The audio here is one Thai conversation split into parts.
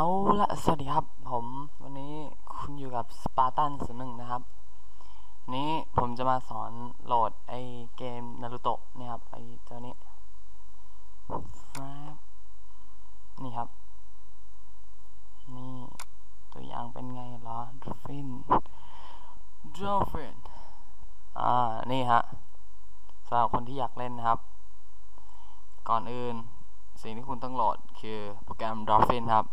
เอาละสวัสดีครับผม วันนี้คุณอยู่กับสปาร์ตันศูนย์หนึ่งนะครับ นี้ผมจะมาสอนโหลดไอเกมนารูโตะนี่ครับไอเจ้านี้นี่ครับ นี่ตัวอย่างเป็นไงเหรอดอฟินดอฟินอ่า นี่ฮะสำหรับคนที่อยากเล่นนะครับ ก่อนอื่น สิ่งที่คุณต้องโหลดคือโปรแกรม Dolphin ครับ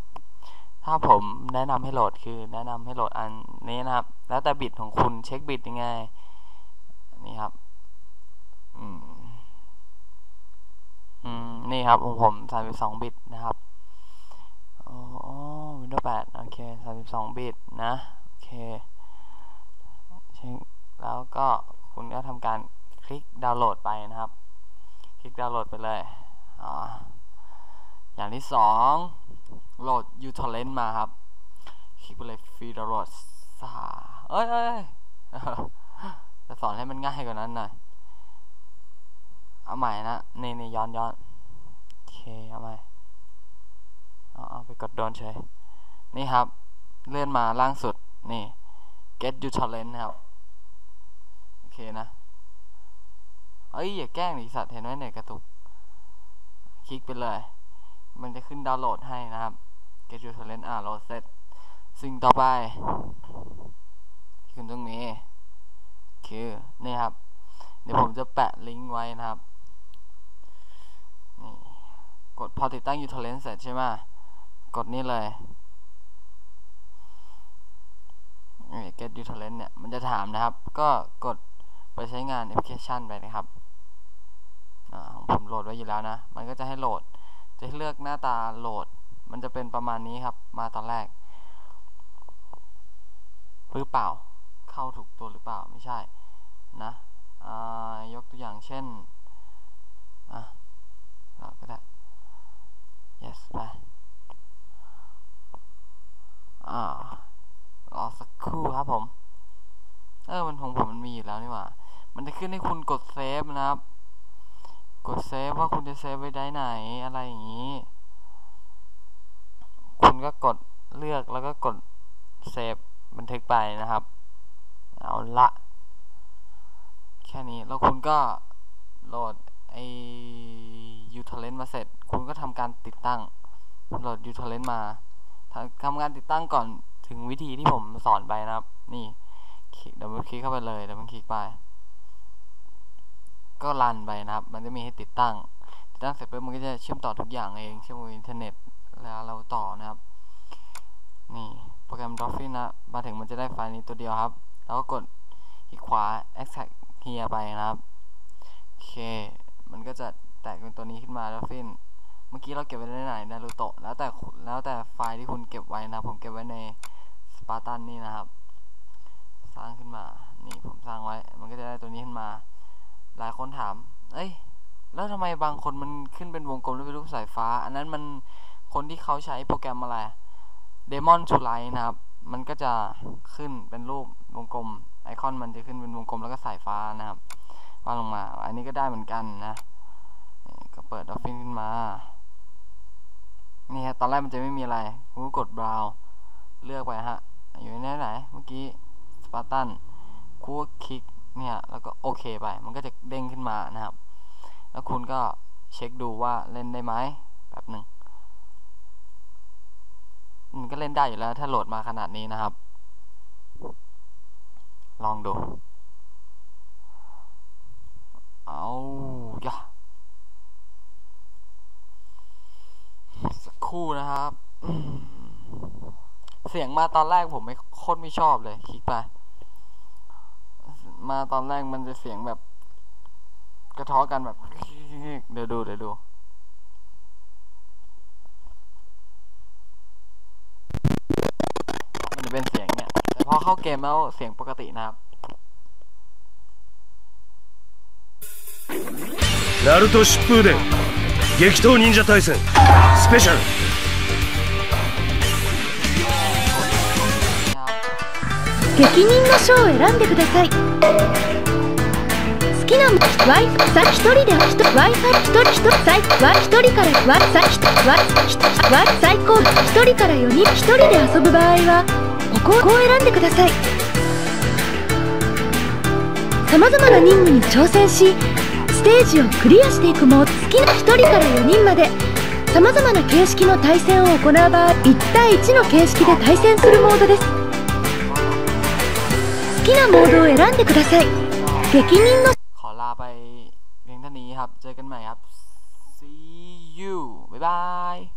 ถ้าผมแนะนำให้โหลดคือแนะนำให้โหลดอันนี้นะครับ แล้วแต่บิตของคุณเช็คบิตยังไงนี่ครับอืมนี่ครับของผม32บิตนะครับโอ๋อ Windows 8โอเค32บิตนะโอเคเช็คแล้วก็คุณก็ทำการคลิกดาวน์โหลดไปนะครับ คลิกดาวน์โหลดไปเลยอ๋อ อย่างที่สองโหลด u t o r e n t มาครับ คลิกไปเลย free download สาเอ้ยเอ้ยจะสอนให้มันง่ายกว่านั้นหน่อย เอาใหม่นะนี่นี่ย้อนย้อนโอเค เอาใหม่ เอาเอาไปกดโดนเฉยนี่ครับ เลื่อนมาล่างสุด นี่ get uTorrent นะครับ โอเคนะ เอ้ย อย่าแกล้งดิสัตว์เห็นไหมเนี่ยกระตุก คลิกไปเลย มันจะขึ้นดาวน์โหลดให้นะครับ get your talent อ่าโหลดเสร็จสิ่งต่อไปคุณต้องมีคือนี่ครับ เดี๋ยวผมจะแปะลิงก์ไว้นะครับนี่กดพอติดตั้ง u talent เสร็จใช่ไหมกดนี่เลยนี่ get u talent เนี่ย มันจะถามนะครับ ก็กดไปใช้งานแอปพลิเคชันไปนะครับของผมโหลดไว้อยู่แล้วนะ มันก็จะให้โหลด จะให้เลือกหน้าตาโหลด มันจะเป็นประมาณนี้ครับ มาตอนแรกหรือเปล่า เข้าถูกตัวหรือเปล่า ไม่ใช่ นะยกตัวอย่างเช่นอะเราก็ได้ yes ไปอ่ารอสักครู่ครับผม เออ มันของผมมันมีอยู่แล้วนี่หว่า มันจะขึ้นให้คุณกดเซฟนะครับ กดเซฟว่าคุณจะเซฟไว้ได้ไหนอะไรอย่างนี้ คุณก็กดเลือกแล้วก็กดเซฟบันทึกไปนะครับ เอาละ แค่นี้แล้วคุณก็โหลดไอ u t a l e n t มาเสร็จ คุณก็ทำการติดตั้งโหลด u t a l e n t มาทำการติดตั้งก่อนถึงวิธีที่ผมสอนไปนะครับ นี่เดี๋ยวมันคลิกเข้าไปเลยเดี๋ยวมันคลิกไป ก็รันไปนะครับ มันจะมีให้ติดตั้ง ติดตั้งเสร็จปุ๊บมันก็จะเชื่อมต่อทุกอย่างเอง เชื่อมกับอินเทอร์เน็ตแล้วเราต่อนะครับ นี่โปรแกรม Dolphin นะ มาถึงมันจะได้ไฟล์นี้ตัวเดียวครับ แล้วก็กดคลิกขวา extract here ไปนะครับโอเค มันก็จะแตกเป็นตัวนี้ขึ้นมา Dolphin เมื่อกี้เราเก็บไว้ในไหนนารูโตะแล้วแต่แล้วแต่ไฟล์ที่คุณเก็บไว้นะ ผมเก็บไว้ใน Spartan นี่นะครับ สร้างขึ้นมา นี่ผมสร้างไว้ มันก็จะได้ตัวนี้ขึ้นมา หลายคนถาม เอ้ย แล้วทำไมบางคนมันขึ้นเป็นวงกลมแล้วเป็นรูปสายฟ้า อันนั้นมันคนที่เขาใช้โปรแกรมอะไร Demon to Light นะครับ มันก็จะขึ้นเป็นรูปวงกลม ไอคอนมันจะขึ้นเป็นวงกลมแล้วก็สายฟ้านะครับวาดลงมา อันนี้ก็ได้เหมือนกันนะ ก็เปิดดอฟฟินขึ้นมา นี่ฮะ ตอนแรกมันจะไม่มีอะไรผมก็กด brow เลือกไปฮะ อยู่ในไหน เมื่อกี้ Spartan คูคลิก เนี่ย แล้วก็โอเคไป มันก็จะเด้งขึ้นมานะครับ แล้วคุณก็เช็คดูว่าเล่นได้ไหมแบบหนึ่งมันก็เล่นได้อยู่แล้ว ถ้าโหลดมาขนาดนี้นะครับ ลองดู เอาย่าสักครู่นะครับ เสียงมาตอนแรกผมไม่โคตรไม่ชอบเลยคลิกไป มาตอนแรกมันจะเสียงแบบ กระท้อกันแบบ เดี๋ยวดู เดี๋ยวดู มันจะเป็นเสียงเนี่ย แต่พอเข้าเกมแล้วเสียงปกตินะครับ ナルト疾風伝激闘忍者対戦スペシャル 適任の書を選んでください。好きな Wi-Fi さ1人で Wi-Fi 1人1人最 Wi 1人から Wi さ Wi 最高1人から4人1人で遊ぶ場合はここをこう選んでください。さまざまな任務に挑戦しステージをクリアしていくモード好きな1人から4人までさまざまな形式の対戦を行う場合1対1の形式で対戦するモードです。きなモードを選んでください激人の ขอลาไปเพียงเท่านี้ครับ เจอกันใหม่ครับ see you บ๊ายบาย